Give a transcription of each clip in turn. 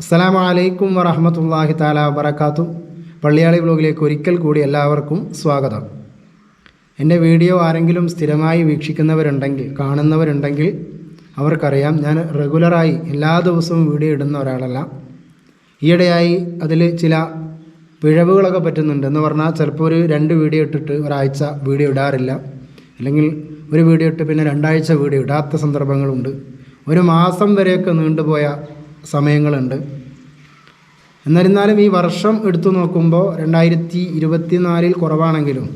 അസ്സലാമു അലൈക്കും വറഹമത്തല്ലാഹി താല വബർക്കാത്തു പള്ളിയാളി വ്ലോഗിലേക്ക് ഒരിക്കൽ കൂടി എല്ലാവർക്കും സ്വാഗതം. എന്റെ വീഡിയോ ആരെങ്കിലും സ്ഥിരമായി വീക്ഷിക്കുന്നവരുണ്ടെങ്കിൽ കാണുന്നവരുണ്ടെങ്കിൽ അവർക്കറിയാം ഞാൻ റെഗുലറായി എല്ലാ ദിവസവും വീഡിയോ ഇടുന്ന ഒരാളല്ല. ഈയിടെയായി അതിൽ ചില പിഴവുകളൊക്കെ പറ്റുന്നുണ്ട് എന്ന് പറഞ്ഞാൽ ചിലപ്പോൾ ഒരു രണ്ട് വീഡിയോ ഇട്ടിട്ട് ഒരാഴ്ച വീഡിയോ ഇടാറില്ല. അല്ലെങ്കിൽ ഒരു വീഡിയോ ഇട്ട് പിന്നെ രണ്ടാഴ്ച വീഡിയോ ഇടാത്ത സന്ദർഭങ്ങളുണ്ട്. ഒരു മാസം വരെയൊക്കെ നീണ്ടുപോയ സമയങ്ങളുണ്ട്. എന്നിരുന്നാലും ഈ വർഷം എടുത്തു നോക്കുമ്പോൾ രണ്ടായിരത്തി ഇരുപത്തി നാലിൽ കുറവാണെങ്കിലും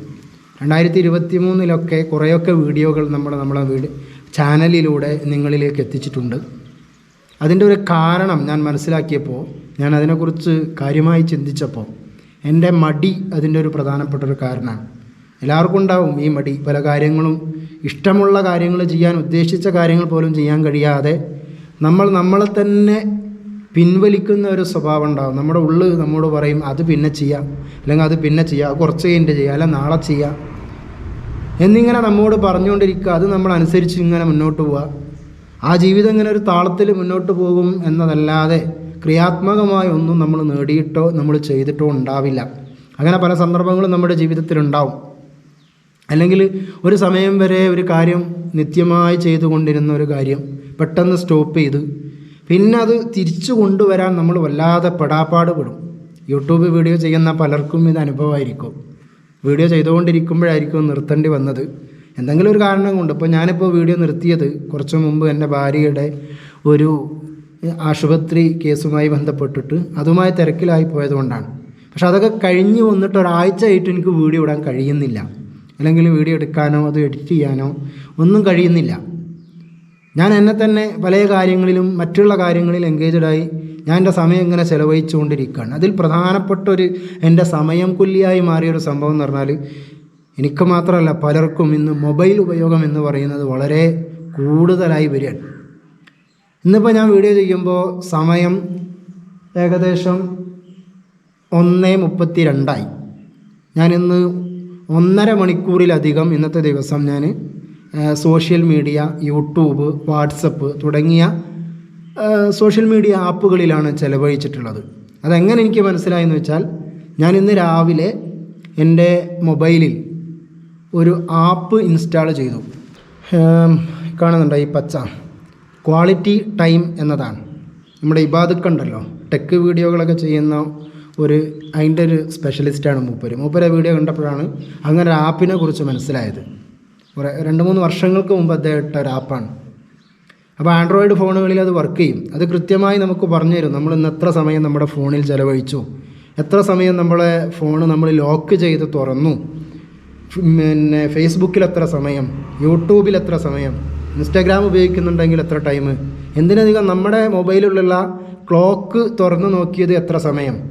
രണ്ടായിരത്തി ഇരുപത്തി മൂന്നിലൊക്കെ കുറേയൊക്കെ വീഡിയോകൾ നമ്മൾ നമ്മളെ വീട് ചാനലിലൂടെ നിങ്ങളിലേക്ക് എത്തിച്ചിട്ടുണ്ട്. അതിന്റെ ഒരു കാരണം ഞാൻ മനസ്സിലാക്കിയപ്പോൾ ഞാൻ അതിനെക്കുറിച്ച് കാര്യമായി ചിന്തിച്ചപ്പോൾ എന്റെ മടി അതിന്റെ ഒരു പ്രധാനപ്പെട്ട ഒരു കാരണമാണ്. എല്ലാവർക്കും ഉണ്ടാവും ഈ മടി. പല കാര്യങ്ങളും ഇഷ്ടമുള്ള കാര്യങ്ങൾ ചെയ്യാൻ ഉദ്ദേശിച്ച കാര്യങ്ങൾ പോലും ചെയ്യാൻ കഴിയാതെ നമ്മൾ നമ്മളെ തന്നെ പിൻവലിക്കുന്ന ഒരു സ്വഭാവം ഉണ്ടാകും നമ്മുടെ ഉള്ളു നമ്മോട് പറയും അത് പിന്നെ ചെയ്യാം. അല്ലെങ്കിൽ അത് പിന്നെ ചെയ്യാം. കുറച്ച് കഴിഞ്ഞിട്ട് ചെയ്യാം. അല്ലെങ്കിൽ നാളെ ചെയ്യാം. എന്നിങ്ങനെ നമ്മോട് പറഞ്ഞുകൊണ്ടിരിക്കുക. അത് നമ്മൾ അനുസരിച്ച് ഇങ്ങനെ മുന്നോട്ട് പോവുക. ആ ജീവിതം ഇങ്ങനെ ഒരു താളത്തിൽ മുന്നോട്ട് പോകും എന്നതല്ലാതെ ക്രിയാത്മകമായ ഒന്നും നമ്മൾ നേടിയിട്ടോ നമ്മൾ ചെയ്തിട്ടോ ഉണ്ടാവില്ല. അങ്ങനെ പല സന്ദർഭങ്ങളും നമ്മുടെ ജീവിതത്തിൽ ഉണ്ടാവും അല്ലെങ്കിൽ ഒരു സമയം വരെ ഒരു കാര്യം നിത്യമായി ചെയ്തുകൊണ്ടിരുന്ന ഒരു കാര്യം പെട്ടെന്ന് സ്റ്റോപ്പ് ചെയ്ത് പിന്നെ അത് തിരിച്ചു കൊണ്ടുവരാൻ നമ്മൾ വല്ലാതെ പെടാപ്പാട് പെടും യൂട്യൂബ് വീഡിയോ ചെയ്യുന്ന പലർക്കും ഇത് അനുഭവമായിരിക്കും. വീഡിയോ ചെയ്തുകൊണ്ടിരിക്കുമ്പോഴായിരിക്കും നിർത്തേണ്ടി വന്നത്. എന്തെങ്കിലും ഒരു കാരണം കൊണ്ട് ഇപ്പോൾ ഞാനിപ്പോൾ വീഡിയോ നിർത്തിയത് കുറച്ച് മുമ്പ് എന്റെ ഭാര്യയുടെ ഒരു ആശുപത്രി കേസുമായി ബന്ധപ്പെട്ടിട്ട് അതുമായി തിരക്കിലായി പോയതുകൊണ്ടാണ് പക്ഷെ അതൊക്കെ കഴിഞ്ഞ് വന്നിട്ട് ഒരാഴ്ച ആയിട്ട് എനിക്ക് വീഡിയോ ഇടാൻ കഴിയുന്നില്ല. അല്ലെങ്കിൽ വീഡിയോ എടുക്കാനോ അത് എഡിറ്റ് ചെയ്യാനോ ഒന്നും കഴിയുന്നില്ല. ഞാൻ എന്നെ തന്നെ പല കാര്യങ്ങളിലും മറ്റുള്ള കാര്യങ്ങളിൽ എൻഗേജഡായി ഞാൻ എന്റെ സമയം ഇങ്ങനെ ചിലവഴിച്ചുകൊണ്ടിരിക്കുകയാണ്. അതിൽ പ്രധാനപ്പെട്ട ഒരു എന്റെ സമയം കൊല്ലിയായി മാറിയൊരു സംഭവം എന്ന് പറഞ്ഞാൽ എനിക്ക് മാത്രമല്ല പലർക്കും ഇന്ന് മൊബൈൽ ഉപയോഗം എന്ന് പറയുന്നത് വളരെ കൂടുതലായി വരികയാണ്. ഇന്നിപ്പോൾ ഞാൻ വീഡിയോ ചെയ്യുമ്പോൾ സമയം ഏകദേശം ഒന്ന് മുപ്പത്തി രണ്ടായി ഞാനിന്ന് ഒന്നര മണിക്കൂറിലധികം ഇന്നത്തെ ദിവസം ഞാൻ സോഷ്യൽ മീഡിയ യൂട്യൂബ് വാട്സപ്പ് തുടങ്ങിയ സോഷ്യൽ മീഡിയ ആപ്പുകളിലാണ് ചിലവഴിച്ചിട്ടുള്ളത്. അതെങ്ങനെ എനിക്ക് മനസ്സിലായെന്ന് വെച്ചാൽ ഞാൻ ഇന്ന് രാവിലെ എന്റെ മൊബൈലിൽ ഒരു ആപ്പ് ഇൻസ്റ്റാൾ ചെയ്തു. കാണുന്നുണ്ടോ ഈ പച്ച? ക്വാളിറ്റി ടൈം എന്നതാണ്. നമ്മുടെ ഇബാദുക്കുണ്ടല്ലോ ടെക് വീഡിയോകളൊക്കെ ചെയ്യുന്ന ഒരു അതിന്റെ ഒരു സ്പെഷ്യലിസ്റ്റാണ് മൂപ്പര്. മൂപ്പരെ വീഡിയോ കണ്ടപ്പോഴാണ് അങ്ങനെ ഒരു ആപ്പിനെ കുറിച്ച് മനസ്സിലായത്. കുറേ രണ്ട് മൂന്ന് വർഷങ്ങൾക്ക് മുമ്പ് അദ്ദേഹം ഇട്ട ഒരു ആപ്പാണ്. അപ്പോൾ ആൻഡ്രോയിഡ് ഫോണുകളിൽ അത് വർക്ക് ചെയ്യും. അത് കൃത്യമായി നമുക്ക് പറഞ്ഞു തരും. നമ്മൾ ഇന്ന് എത്ര സമയം നമ്മുടെ ഫോണിൽ ചിലവഴിച്ചു. എത്ര സമയം നമ്മളെ ഫോൺ നമ്മൾ ലോക്ക് ചെയ്ത് തുറന്നു. പിന്നെ ഫേസ്ബുക്കിൽ എത്ര സമയം? യൂട്യൂബിൽ എത്ര സമയം? ഇൻസ്റ്റാഗ്രാം ഉപയോഗിക്കുന്നുണ്ടെങ്കിൽ എത്ര ടൈം എന്തിനധികം നമ്മുടെ മൊബൈലിലുള്ള ക്ലോക്ക് തുറന്ന് നോക്കിയത് എത്ര സമയം?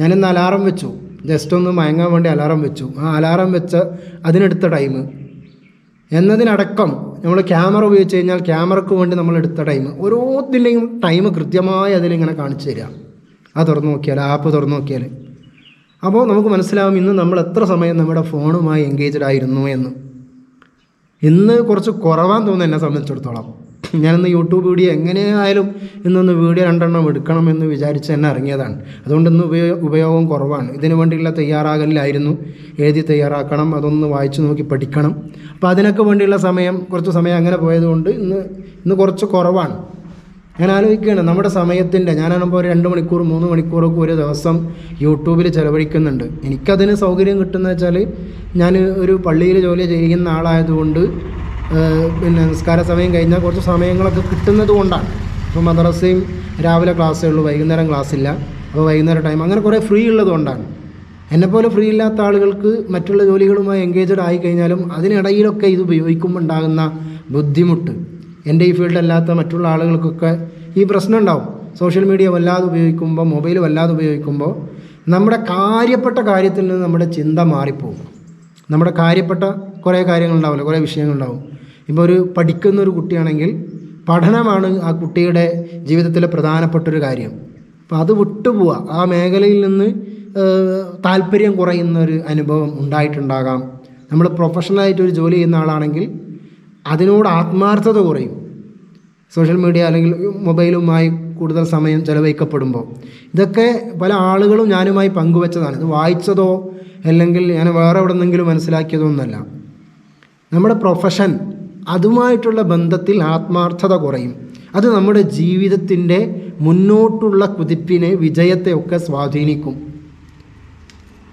ഞാനിന്ന് അലാറം വെച്ചു. ജസ്റ്റ് ഒന്ന് മയങ്ങാൻ വേണ്ടി അലാറം വെച്ചു. ആ അലാറം വെച്ച അതിനെടുത്ത ടൈം എന്നതിനടക്കം നമ്മൾ ക്യാമറ ഉപയോഗിച്ച് കഴിഞ്ഞാൽ ക്യാമറയ്ക്ക് വേണ്ടി നമ്മൾ എടുത്ത ടൈം ഓരോത്തിന്റെയും ടൈം കൃത്യമായി അതിലിങ്ങനെ കാണിച്ചു തരിക ആ തുറന്നു നോക്കിയാൽ ആപ്പ് തുറന്നു നോക്കിയാൽ അപ്പോൾ നമുക്ക് മനസ്സിലാവും ഇന്ന് നമ്മൾ എത്ര സമയം നമ്മുടെ ഫോണുമായി എൻഗേജ്ഡ് ആയിരുന്നു എന്ന്. ഇന്ന് കുറച്ച് കുറവാൻ തോന്നുന്നു എന്നെ സംബന്ധിച്ചിടത്തോളം. ഞാനിന്ന് യൂട്യൂബ് വീഡിയോ എങ്ങനെയായാലും ഇന്നൊന്ന് വീഡിയോ രണ്ടെണ്ണം എടുക്കണം എന്ന് വിചാരിച്ച് തന്നെ ഇറങ്ങിയതാണ്. അതുകൊണ്ട് ഇന്ന് ഉപയോഗ ഉപയോഗം കുറവാണ്. ഇതിനു വേണ്ടിയുള്ള തയ്യാറാകലിലായിരുന്നു. എഴുതി തയ്യാറാക്കണം. അതൊന്ന് വായിച്ചു നോക്കി പഠിക്കണം. അപ്പോൾ അതിനൊക്കെ വേണ്ടിയുള്ള സമയം കുറച്ച് സമയം അങ്ങനെ പോയതുകൊണ്ട് ഇന്ന് ഇന്ന് കുറച്ച് കുറവാണ്. ഞാൻ ആലോചിക്കുകയാണ് നമ്മുടെ സമയത്തിന്റെ ഞാനാണിപ്പോൾ ഒരു രണ്ട് മണിക്കൂർ മൂന്ന് മണിക്കൂറൊക്കെ ഒരു ദിവസം യൂട്യൂബിൽ ചിലവഴിക്കുന്നുണ്ട്. എനിക്കതിന് സൗകര്യം കിട്ടുന്നത് വെച്ചാൽ ഞാൻ ഒരു പള്ളിയിൽ ജോലി ചെയ്യുന്ന ആളായതുകൊണ്ട് പിന്നെ നിസ്കാര സമയം കഴിഞ്ഞാൽ കുറച്ച് സമയങ്ങളൊക്കെ കിട്ടുന്നത് കൊണ്ടാണ്. ഇപ്പോൾ മദ്രസയും രാവിലെ ക്ലാസ്സേ ഉള്ളൂ വൈകുന്നേരം ക്ലാസ് ഇല്ല. അപ്പോൾ വൈകുന്നേരം ടൈം അങ്ങനെ കുറേ ഫ്രീ ഉള്ളതുകൊണ്ടാണ് എന്നെപ്പോലെ ഫ്രീ ഇല്ലാത്ത ആളുകൾക്ക് മറ്റുള്ള ജോലികളുമായി എൻഗേജഡ് ആയി കഴിഞ്ഞാലും അതിനിടയിലൊക്കെ ഇത് ഉപയോഗിക്കുമ്പോൾ ഉണ്ടാകുന്ന ബുദ്ധിമുട്ട്. എന്റെ ഈ ഫീൽഡല്ലാത്ത മറ്റുള്ള ആളുകൾക്കൊക്കെ ഈ പ്രശ്നം ഉണ്ടാവും. സോഷ്യൽ മീഡിയ വല്ലാതെ ഉപയോഗിക്കുമ്പോൾ മൊബൈൽ വല്ലാതെ ഉപയോഗിക്കുമ്പോൾ നമ്മുടെ കാര്യപ്പെട്ട കാര്യത്തിൽ നിന്ന് നമ്മുടെ ചിന്ത മാറിപ്പോകും. നമ്മുടെ കാര്യപ്പെട്ട കുറേ കാര്യങ്ങളുണ്ടാവില്ല കുറേ വിഷയങ്ങളുണ്ടാവും ഇപ്പോൾ ഒരു പഠിക്കുന്ന ഒരു കുട്ടിയാണെങ്കിൽ പഠനമാണ് ആ കുട്ടിയുടെ ജീവിതത്തിലെ പ്രധാനപ്പെട്ടൊരു കാര്യം. അപ്പോൾ അത് വിട്ടുപോവുക ആ മേഖലയിൽ നിന്ന് താല്പര്യം കുറയുന്ന ഒരു അനുഭവം ഉണ്ടായിട്ടുണ്ടാകാം. നമ്മൾ പ്രൊഫഷണലായിട്ടൊരു ജോലി ചെയ്യുന്ന ആളാണെങ്കിൽ അതിനോട് ആത്മാർത്ഥത കുറയും. സോഷ്യൽ മീഡിയ അല്ലെങ്കിൽ മൊബൈലുമായി കൂടുതൽ സമയം ചെലവഴിക്കപ്പെടുമ്പോൾ. ഇതൊക്കെ പല ആളുകളും ഞാനുമായി പങ്കുവച്ചതാണ്. ഇത് വായിച്ചതോ അല്ലെങ്കിൽ ഞാൻ വേറെ എവിടെ നിന്നെങ്കിലും മനസ്സിലാക്കിയതോ ഒന്നല്ല നമ്മുടെ പ്രൊഫഷൻ അതുമായിട്ടുള്ള ബന്ധത്തിൽ ആത്മാർത്ഥത കുറയും. അത് നമ്മുടെ ജീവിതത്തിന്റെ മുന്നോട്ടുള്ള കുതിപ്പിനെ വിജയത്തെ ഒക്കെ സ്വാധീനിക്കും.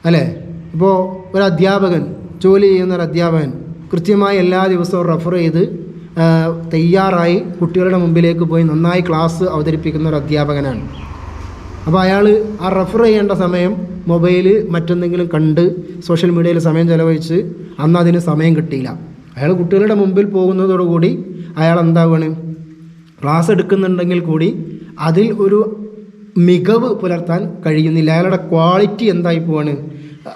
അല്ലേ? ഇപ്പോൾ ഒരു അധ്യാപകൻ ജോലി ചെയ്യുന്ന ഒരു അധ്യാപകൻ കൃത്യമായി എല്ലാ ദിവസവും റെഫർ ചെയ്ത് തയ്യാറായി കുട്ടികളുടെ മുമ്പിലേക്ക് പോയി നന്നായി ക്ലാസ് അവതരിപ്പിക്കുന്ന ഒരു അധ്യാപകനാണ്. അപ്പോൾ അയാൾ ആ റെഫർ ചെയ്യേണ്ട സമയം മൊബൈൽ മറ്റെന്തെങ്കിലും കണ്ട് സോഷ്യൽ മീഡിയയിൽ സമയം ചെലവഴിച്ച് അന്ന് അതിന് സമയം കിട്ടിയില്ല. അയാൾ കുട്ടികളുടെ മുമ്പിൽ പോകുന്നതോടുകൂടി അയാൾ എന്താവാണ്? ക്ലാസ് എടുക്കുന്നുണ്ടെങ്കിൽ കൂടി അതിൽ ഒരു മികവ് പുലർത്താൻ കഴിയുന്നില്ല. അയാളുടെ ക്വാളിറ്റി എന്തായി പോവാണ്?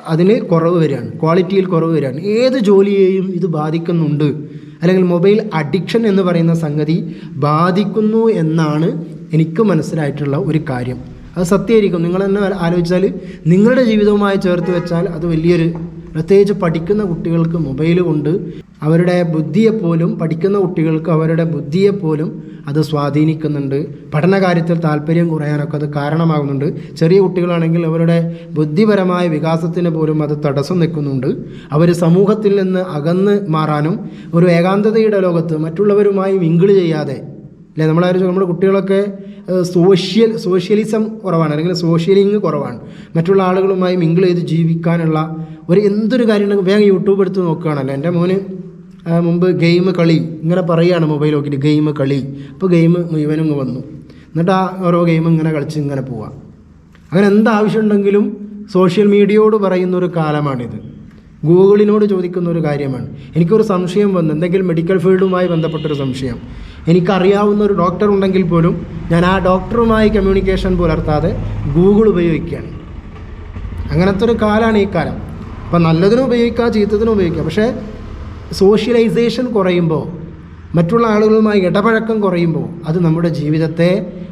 അതിന് കുറവ് വരികയാണ്. ക്വാളിറ്റിയിൽ കുറവ് വരികയാണ്. ഏത് ജോലിയെയും ഇത് ബാധിക്കുന്നുണ്ട്. അല്ലെങ്കിൽ മൊബൈൽ അഡിക്ഷൻ എന്ന് പറയുന്ന സംഗതി ബാധിക്കുന്നു എന്നാണ് എനിക്ക് മനസ്സിലായിട്ടുള്ള ഒരു കാര്യം. അത് സത്യമായിരിക്കും. നിങ്ങൾ തന്നെ ആലോചിച്ചാൽ നിങ്ങളുടെ ജീവിതവുമായി ചേർത്ത് വെച്ചാൽ അത് വലിയൊരു പ്രത്യേകിച്ച് പഠിക്കുന്ന കുട്ടികൾക്ക് മൊബൈൽ കൊണ്ട് അവരുടെ ബുദ്ധിയെപ്പോലും പഠിക്കുന്ന കുട്ടികൾക്ക് അവരുടെ ബുദ്ധിയെപ്പോലും അത് സ്വാധീനിക്കുന്നുണ്ട്. പഠനകാര്യത്തിൽ താല്പര്യം കുറയാനൊക്കെ അത് കാരണമാകുന്നുണ്ട്. ചെറിയ കുട്ടികളാണെങ്കിൽ അവരുടെ ബുദ്ധിപരമായ വികാസത്തിന് പോലും അത് തടസ്സം നിൽക്കുന്നുണ്ട്. അവർ സമൂഹത്തിൽ നിന്ന് അകന്ന് മാറാനും ഒരു ഏകാന്തതയുടെ ലോകത്ത് മറ്റുള്ളവരുമായി മിങ്കിൾ ചെയ്യാതെ അല്ലേ? നമ്മളാരും നമ്മുടെ കുട്ടികളൊക്കെ സോഷ്യൽ സോഷ്യലിസം കുറവാണ് അല്ലെങ്കിൽ സോഷ്യലിങ് കുറവാണ്. മറ്റുള്ള ആളുകളുമായി മിങ്കിൾ ചെയ്ത് ജീവിക്കാനുള്ള ഒരു എന്തൊരു കാര്യം വേഗം യൂട്യൂബ് എടുത്ത് നോക്കുകയാണല്ലോ. എന്റെ മോന് മുമ്പ് ഗെയിം കളി ഇങ്ങനെ പറയുകയാണ് മൊബൈൽ നോക്കിയിട്ട് ഗെയിം കളി. അപ്പോൾ ഗെയിം മുഴുവനും വന്നു. എന്നിട്ട് ആ ഓരോ ഗെയിം ഇങ്ങനെ കളിച്ച് ഇങ്ങനെ പോവാം. അങ്ങനെ എന്താവശ്യമുണ്ടെങ്കിലും സോഷ്യൽ മീഡിയയോട് പറയുന്ന ഒരു കാലമാണിത്. ഗൂഗിളിനോട് ചോദിക്കുന്ന ഒരു കാര്യമാണ്. എനിക്കൊരു സംശയം വന്നു. എന്തെങ്കിലും മെഡിക്കൽ ഫീൽഡുമായി ബന്ധപ്പെട്ടൊരു സംശയം. എനിക്കറിയാവുന്ന ഒരു ഡോക്ടർ ഉണ്ടെങ്കിൽ പോലും ഞാൻ ആ ഡോക്ടറുമായി കമ്മ്യൂണിക്കേഷൻ പുലർത്താതെ ഗൂഗിൾ ഉപയോഗിക്കുകയാണ്. അങ്ങനത്തെ ഒരു കാലമാണ് ഈ കാലം. അപ്പം നല്ലതിനും ഉപയോഗിക്കാം ചീത്തതിനും ഉപയോഗിക്കാം പക്ഷേ സോഷ്യലൈസേഷൻ കുറയുമ്പോൾ മറ്റുള്ള ആളുകളുമായി ഇടപഴക്കം കുറയുമ്പോൾ അത് നമ്മുടെ ജീവിതത്തെ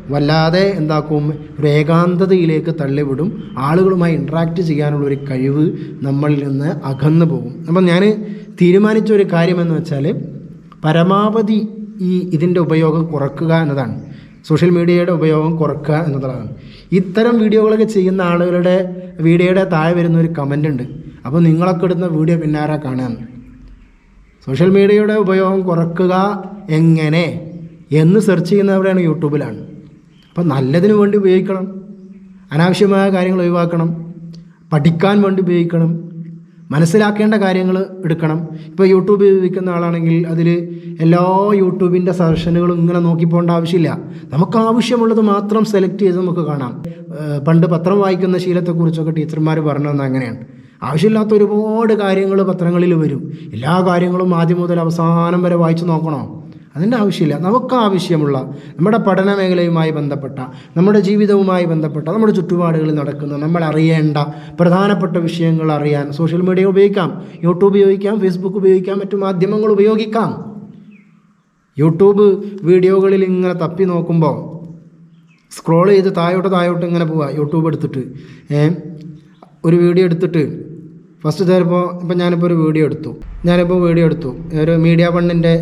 വല്ലാതെ എന്താക്കും ഒരു ഏകാന്തതയിലേക്ക് തള്ളിവിടും. ആളുകളുമായി ഇൻട്രാക്ട് ചെയ്യാനുള്ള ഒരു കഴിവ് നമ്മളിൽ നിന്ന് അകന്നു പോകും. അപ്പം ഞാൻ തീരുമാനിച്ച ഒരു കാര്യമെന്ന് വെച്ചാൽ പരമാവധി ഈ ഇതിന്റെ ഉപയോഗം കുറക്കുക എന്നതാണ്. സോഷ്യൽ മീഡിയയുടെ ഉപയോഗം കുറക്കുക എന്നതാണ് ഇത്തരം വീഡിയോകളൊക്കെ ചെയ്യുന്ന ആളുകളുടെ വീഡിയോയുടെ താഴെ വരുന്ന ഒരു കമന്റ് ഉണ്ട്. അപ്പോൾ നിങ്ങളൊക്കെ ഇടുന്ന വീഡിയോ പിന്നാരെ കാണാൻ? സോഷ്യൽ മീഡിയയുടെ ഉപയോഗം കുറക്കുക എങ്ങനെ? എന്ന് സെർച്ച് ചെയ്യുന്നവരാണ് യൂട്യൂബിലാണ്. അപ്പോൾ നല്ലതിന് വേണ്ടി ഉപയോഗിക്കണം. അനാവശ്യമായ കാര്യങ്ങൾ ഒഴിവാക്കണം. പഠിക്കാൻ വേണ്ടി ഉപയോഗിക്കണം. മനസ്സിലാക്കേണ്ട കാര്യങ്ങൾ എടുക്കണം. ഇപ്പോൾ യൂട്യൂബ് ഉപയോഗിക്കുന്ന ആളാണെങ്കിൽ അതിൽ എല്ലാ യൂട്യൂബിന്റെ സജഷനുകളും ഇങ്ങനെ നോക്കി പോകേണ്ട ആവശ്യമില്ല. നമുക്ക് ആവശ്യമുള്ളത് മാത്രം സെലക്ട് ചെയ്ത് നമുക്ക് കാണാം. പണ്ട് പത്രം വായിക്കുന്ന ശീലത്തെക്കുറിച്ചൊക്കെ ടീച്ചർമാർ പറഞ്ഞു തന്നെ അങ്ങനെയാണ്. ആവശ്യമില്ലാത്ത ഒരുപാട് കാര്യങ്ങൾ പത്രങ്ങളിൽ വരും. എല്ലാ കാര്യങ്ങളും ആദ്യം മുതൽ അവസാനം വരെ വായിച്ചു നോക്കണോ? അതിന്റെ ആവശ്യമില്ല. നമുക്ക് ആവശ്യമുള്ള നമ്മുടെ പഠന മേഖലയുമായി ബന്ധപ്പെട്ട നമ്മുടെ ജീവിതവുമായി ബന്ധപ്പെട്ട നമ്മുടെ ചുറ്റുപാടുകളിൽ നടക്കുന്ന നമ്മൾ അറിയേണ്ട പ്രധാനപ്പെട്ട വിഷയങ്ങൾ അറിയാൻ സോഷ്യൽ മീഡിയ ഉപയോഗിക്കാം. യൂട്യൂബ് ഉപയോഗിക്കാം ഫേസ്ബുക്ക് ഉപയോഗിക്കാം മറ്റു മാധ്യമങ്ങൾ ഉപയോഗിക്കാം. യൂട്യൂബ് വീഡിയോകളിൽ ഇങ്ങനെ തപ്പി നോക്കുമ്പോൾ സ്ക്രോൾ ചെയ്ത് താഴോട്ട് താഴോട്ട് ഇങ്ങനെ പോവുക. യൂട്യൂബ് എടുത്തിട്ട് ഒരു വീഡിയോ എടുത്തിട്ട് ഫസ്റ്റ് ചിലപ്പോൾ ഇപ്പം ഞാനിപ്പോൾ ഒരു വീഡിയോ എടുത്തു. ഞാനിപ്പോൾ വീഡിയോ എടുത്തു. ഒരു മീഡിയ ഫണ്ടിന്റെ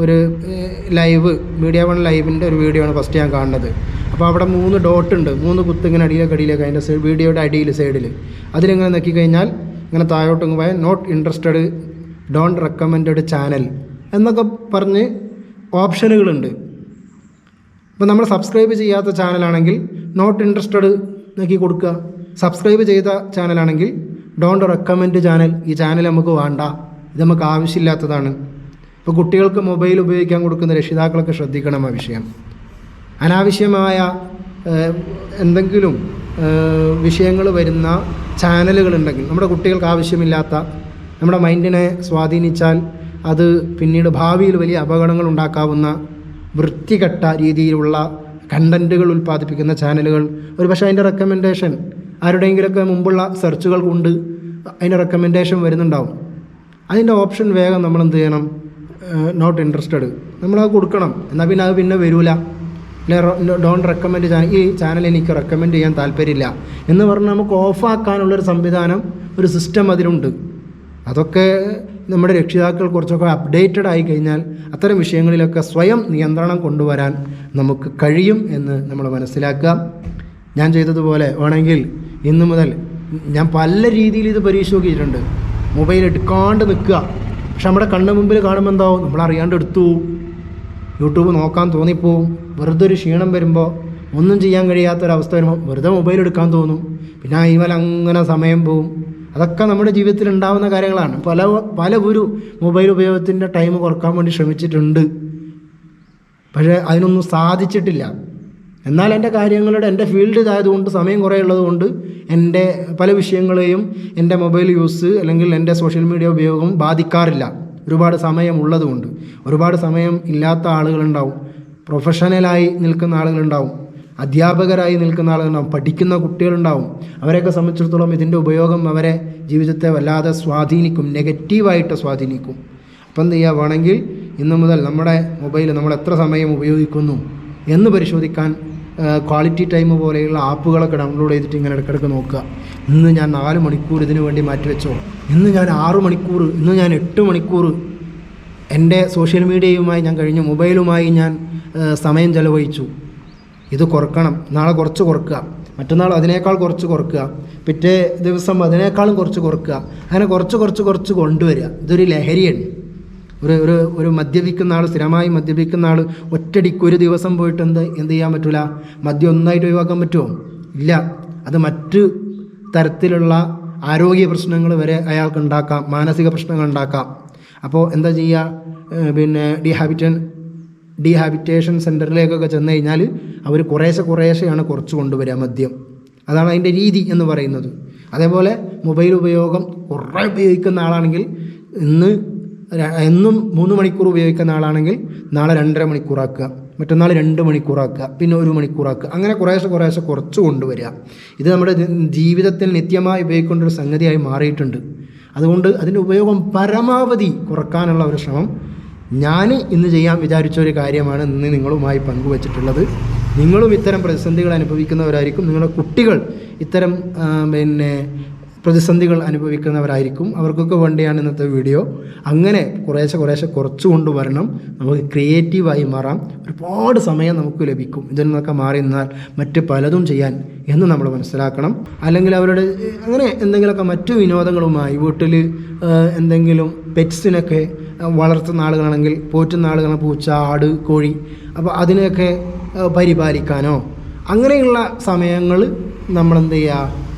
ഒരു ലൈവ് മീഡിയ വൺ ലൈവിന്റെ ഒരു വീഡിയോ ആണ് ഫസ്റ്റ് ഞാൻ കാണുന്നത്. അപ്പോൾ അവിടെ മൂന്ന് ഡോട്ട് ഉണ്ട്. മൂന്ന് കുത്ത് ഇങ്ങനെ അടിയിലേക്ക് അടിയിലേക്ക് അതിന്റെ വീഡിയോയുടെ അടിയിൽ സൈഡിൽ അതിലിങ്ങനെ നോക്കിക്കഴിഞ്ഞാൽ ഇങ്ങനെ താഴോട്ട് പോയാൽ not interested don't recommended channel എന്നൊക്കെ പറഞ്ഞ് ഓപ്ഷനുകളുണ്ട്. അപ്പോൾ നമ്മൾ സബ്സ്ക്രൈബ് ചെയ്യാത്ത ചാനലാണെങ്കിൽ നോട്ട് ഇൻട്രസ്റ്റഡ് നോക്കി കൊടുക്കുക. സബ്സ്ക്രൈബ് ചെയ്ത ചാനലാണെങ്കിൽ ഡോണ്ട് റെക്കമെൻഡ് ചാനൽ ഈ ചാനൽ നമുക്ക് വേണ്ട. ഇത് നമുക്ക് ആവശ്യമില്ലാത്തതാണ്. ഇപ്പോൾ കുട്ടികൾക്ക് മൊബൈൽ ഉപയോഗിക്കാൻ കൊടുക്കുന്ന രക്ഷിതാക്കളൊക്കെ ശ്രദ്ധിക്കണം ആ വിഷയം. അനാവശ്യമായ എന്തെങ്കിലും വിഷയങ്ങൾ വരുന്ന ചാനലുകളുണ്ടെങ്കിൽ നമ്മുടെ കുട്ടികൾക്ക് ആവശ്യമില്ലാത്ത നമ്മുടെ മൈൻഡിനെ സ്വാധീനിച്ചാൽ അത് പിന്നീട് ഭാവിയിൽ വലിയ അപകടങ്ങൾ ഉണ്ടാക്കാവുന്ന വൃത്തികെട്ട രീതിയിലുള്ള കണ്ടന്റുകൾ ഉൽപ്പാദിപ്പിക്കുന്ന ചാനലുകൾ ഒരു പക്ഷേ അതിന്റെ റെക്കമെൻഡേഷൻ ആരുടെയെങ്കിലുമൊക്കെ മുമ്പുള്ള സെർച്ചുകൾ കൊണ്ട് അതിന്റെ റെക്കമെൻഡേഷൻ വരുന്നുണ്ടാവും. അതിന്റെ ഓപ്ഷൻ വേഗം നമ്മൾ എന്ത് ചെയ്യണം? നോട്ട് ഇൻട്രസ്റ്റഡ് നമ്മളത് കൊടുക്കണം. എന്നാൽ പിന്നെ അത് പിന്നെ വരില്ല ഡോണ്ട് റെക്കമെൻഡ് ചാനൽ ഈ ചാനൽ എനിക്ക് റെക്കമെൻഡ് ചെയ്യാൻ താല്പര്യമില്ല. എന്ന് പറഞ്ഞാൽ നമുക്ക് ഓഫാക്കാനുള്ളൊരു സംവിധാനം ഒരു സിസ്റ്റം അതിലുണ്ട്. അതൊക്കെ നമ്മുടെ രക്ഷിതാക്കൾ കുറച്ചൊക്കെ അപ്ഡേറ്റഡ് ആയി കഴിഞ്ഞാൽ അത്തരം വിഷയങ്ങളിലൊക്കെ സ്വയം നിയന്ത്രണം കൊണ്ടുവരാൻ നമുക്ക് കഴിയും എന്ന് നമ്മൾ മനസ്സിലാക്കുക. ഞാൻ ചെയ്തതുപോലെ വേണമെങ്കിൽ ഇന്നു മുതൽ ഞാൻ പല രീതിയിൽ ഇത് പരീക്ഷ നോക്കിയിട്ടുണ്ട്. മൊബൈൽ എടുക്കാണ്ട് നിൽക്കുക. പക്ഷെ നമ്മുടെ കണ്ണ് മുമ്പിൽ കാണുമ്പോൾ എന്താവും? നമ്മൾ അറിയാണ്ട് എടുത്തു. യൂട്യൂബ് നോക്കാൻ തോന്നിപ്പോവും. വെറുതെ ഒരു ക്ഷീണം വരുമ്പോൾ ഒന്നും ചെയ്യാൻ കഴിയാത്തൊരവസ്ഥ വരുമ്പോൾ വെറുതെ മൊബൈൽ എടുക്കാൻ തോന്നും. പിന്നെ ഇവൽ അങ്ങനെ സമയം പോവും. അതൊക്കെ നമ്മുടെ ജീവിതത്തിൽ ഉണ്ടാകുന്ന കാര്യങ്ങളാണ്. പല പല ഒരു മൊബൈൽ ഉപയോഗത്തിന്റെ ടൈം കുറയ്ക്കാൻ വേണ്ടി ശ്രമിച്ചിട്ടുണ്ട്. പക്ഷേ അതിനൊന്നും സാധിച്ചിട്ടില്ല. എന്നാൽ എന്റെ കാര്യങ്ങളുടെ എന്റെ ഫീൽഡ് ഇതായതുകൊണ്ട് സമയം കുറേ ഉള്ളതുകൊണ്ട് എന്റെ പല വിഷയങ്ങളെയും എന്റെ മൊബൈൽ യൂസ് അല്ലെങ്കിൽ എന്റെ സോഷ്യൽ മീഡിയ ഉപയോഗം ബാധിക്കാറില്ല. ഒരുപാട് സമയം ഉള്ളതുകൊണ്ട്. ഒരുപാട് സമയം ഇല്ലാത്ത ആളുകളുണ്ടാവും. പ്രൊഫഷണലായി നിൽക്കുന്ന ആളുകളുണ്ടാവും. അധ്യാപകരായി നിൽക്കുന്ന ആളുകളുണ്ടാവും. പഠിക്കുന്ന കുട്ടികളുണ്ടാവും. അവരെയൊക്കെ സംബന്ധിച്ചിടത്തോളം ഇതിന്റെ ഉപയോഗം അവരെ ജീവിതത്തെ വല്ലാതെ സ്വാധീനിക്കും. നെഗറ്റീവായിട്ട് സ്വാധീനിക്കും. അപ്പം എന്ത് ചെയ്യുക? വേണമെങ്കിൽ ഇന്നു മുതൽ നമ്മുടെ മൊബൈൽ നമ്മൾ എത്ര സമയം ഉപയോഗിക്കുന്നു എന്ന് പരിശോധിക്കാൻ ക്വാളിറ്റി ടൈം പോലെയുള്ള ആപ്പുകളൊക്കെ ഡൗൺലോഡ് ചെയ്തിട്ട് ഇങ്ങനെ ഇടയ്ക്കിടയ്ക്ക് നോക്കുക. ഇന്ന് ഞാൻ നാല് മണിക്കൂർ ഇതിനു വേണ്ടി മാറ്റിവെച്ചോ ഇന്ന് ഞാൻ ആറ് മണിക്കൂർ ഇന്ന് ഞാൻ എട്ട് മണിക്കൂർ എന്റെ സോഷ്യൽ മീഡിയയുമായി ഞാൻ കഴിഞ്ഞു മൊബൈലുമായി ഞാൻ സമയം ചെലവഴിച്ചു. ഇത് കുറക്കണം. നാളെ കുറച്ച് കുറക്കുക. മറ്റന്നാൾ അതിനേക്കാൾ കുറച്ച് കുറക്കുക. പിറ്റേ ദിവസം അതിനേക്കാളും കുറച്ച് കുറക്കുക. അങ്ങനെ കുറച്ച് കുറച്ച് കുറച്ച് കൊണ്ടുവരിക. ഇതൊരു ലഹരിയാണ്. ഒരു ഒരു ഒരു മദ്യപിക്കുന്ന ആൾ സ്ഥിരമായി മദ്യപിക്കുന്ന ആൾ ഒറ്റടിക്ക് ഒരു ദിവസം പോയിട്ട് എന്ത് എന്ത് ചെയ്യാൻ പറ്റൂല? മദ്യം ഒന്നായിട്ട് ഒഴിവാക്കാൻ പറ്റുമോ? ഇല്ല. അത് മറ്റ് തരത്തിലുള്ള ആരോഗ്യ പ്രശ്നങ്ങൾ വരെ അയാൾക്ക് ഉണ്ടാക്കാം മാനസിക പ്രശ്നങ്ങൾ ഉണ്ടാക്കാം. അപ്പോൾ എന്താ ചെയ്യുക? പിന്നെ ഡീഹാബിറ്റൻ ഡീഹാബിറ്റേഷൻ സെന്ററിലേക്കൊക്കെ ചെന്ന് കഴിഞ്ഞാൽ അവർ കുറേശ്ശെ കുറേശ്ശെയാണ് കുറച്ച് കൊണ്ടുവരിക മദ്യം. അതാണ് അതിന്റെ രീതി എന്ന് പറയുന്നത്. അതേപോലെ മൊബൈൽ ഉപയോഗം കുറേ ഉപയോഗിക്കുന്ന ആളാണെങ്കിൽ ഇന്ന് എന്നും മൂന്ന് മണിക്കൂർ ഉപയോഗിക്കുന്ന ആളാണെങ്കിൽ നാളെ രണ്ടര മണിക്കൂറാക്കുക മറ്റന്നാൾ രണ്ട് മണിക്കൂറാക്കുക പിന്നെ ഒരു മണിക്കൂറാക്കുക അങ്ങനെ കുറേശ്ശെ കുറേശ്ശെ കുറച്ച് കൊണ്ടുവരിക. ഇത് നമ്മുടെ ജീവിതത്തിൽ നിത്യമായി ഉപയോഗിക്കേണ്ട ഒരു സംഗതിയായി മാറിയിട്ടുണ്ട്. അതുകൊണ്ട് അതിന്റെ ഉപയോഗം പരമാവധി കുറക്കാനുള്ള ഒരു ശ്രമം ഞാൻ ഇന്ന് ചെയ്യാൻ വിചാരിച്ച ഒരു കാര്യമാണ് ഇന്ന് നിങ്ങളുമായി പങ്കുവച്ചിട്ടുള്ളത്. നിങ്ങളും ഇത്തരം പ്രതിസന്ധികൾ അനുഭവിക്കുന്നവരായിരിക്കും. നിങ്ങളുടെ കുട്ടികൾ ഇത്തരം പിന്നെ പ്രതിസന്ധികൾ അനുഭവിക്കുന്നവരായിരിക്കും. അവർക്കൊക്കെ വേണ്ടിയാണ് ഇന്നത്തെ വീഡിയോ. അങ്ങനെ കുറേശ്ശെ കുറേശ്ശെ കുറച്ച് കൊണ്ടുവരണം. നമുക്ക് ക്രിയേറ്റീവായി മാറാം. ഒരുപാട് സമയം നമുക്ക് ലഭിക്കും. ഇതിൽ നിന്നൊക്കെ മാറി നിന്നാൽ മറ്റ് പലതും ചെയ്യാൻ എന്ന് നമ്മൾ മനസ്സിലാക്കണം. അല്ലെങ്കിൽ അവരുടെ അങ്ങനെ എന്തെങ്കിലുമൊക്കെ മറ്റു വിനോദങ്ങളുമായി വീട്ടിൽ എന്തെങ്കിലും പെറ്റ്സിനൊക്കെ വളർത്തുന്ന ആളുകളാണെങ്കിൽ പോറ്റുന്ന ആളുകളാണ് പൂച്ച ആട് കോഴി അപ്പോൾ അതിനെയൊക്കെ പരിപാലിക്കാനോ. അങ്ങനെയുള്ള സമയങ്ങൾ നമ്മളെന്ത് ചെയ്യുക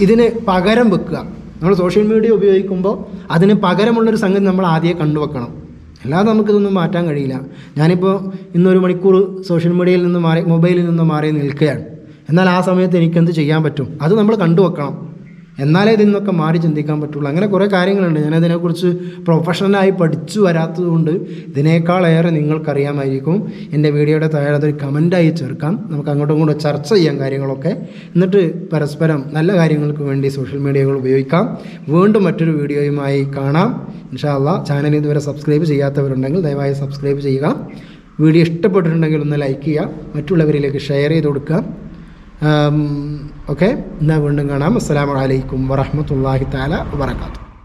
ഇതിന് പകരം വെക്കുക. നമ്മൾ സോഷ്യൽ മീഡിയ ഉപയോഗിക്കുമ്പോൾ അതിന് പകരമുള്ളൊരു സംഗതി നമ്മൾ ആദ്യം കണ്ടുവെക്കണം അല്ലാതെ നമുക്കിതൊന്നും മാറ്റാൻ കഴിയില്ല. ഞാനിപ്പോൾ ഇന്നൊരു മണിക്കൂർ സോഷ്യൽ മീഡിയയിൽ നിന്ന് മാറി മൊബൈലിൽ നിന്ന് മാറി നിൽക്കുകയാണ്. എന്നാൽ ആ സമയത്ത് എനിക്കെന്ത് ചെയ്യാൻ പറ്റും? അത് നമ്മൾ കണ്ടുവെക്കണം എന്നാലേ ഇതിൽ നിന്നൊക്കെ മാറി ചിന്തിക്കാൻ പറ്റുള്ളൂ. അങ്ങനെ കുറേ കാര്യങ്ങളുണ്ട്. ഞാനതിനെക്കുറിച്ച് പ്രൊഫഷണലായി പഠിച്ചു വരാത്തതുകൊണ്ട് ഇതിനേക്കാളേറെ നിങ്ങൾക്കറിയാമായിരിക്കും. എന്റെ വീഡിയോയുടെ താഴെ അതൊരു കമന്റായി ചേർക്കാം. നമുക്ക് അങ്ങോട്ടും ഇങ്ങോട്ടും ചർച്ച ചെയ്യാം കാര്യങ്ങളൊക്കെ. എന്നിട്ട് പരസ്പരം നല്ല കാര്യങ്ങൾക്ക് വേണ്ടി സോഷ്യൽ മീഡിയകൾ ഉപയോഗിക്കാം. വീണ്ടും മറ്റൊരു വീഡിയോയുമായി കാണാം. ഇൻഷാല്ല ചാനൽ ഇതുവരെ സബ്സ്ക്രൈബ് ചെയ്യാത്തവരുണ്ടെങ്കിൽ ദയവായി സബ്സ്ക്രൈബ് ചെയ്യുക. വീഡിയോ ഇഷ്ടപ്പെട്ടിട്ടുണ്ടെങ്കിൽ ഒന്ന് ലൈക്ക് ചെയ്യുക. മറ്റുള്ളവരിലേക്ക് ഷെയർ ചെയ്ത് കൊടുക്കുക. ഓക്കെ എന്നാൽ വീണ്ടും കാണാം. അസ്സാം വലൈക്കും വറഹമത്തല്ലാഹി താല വാത്തു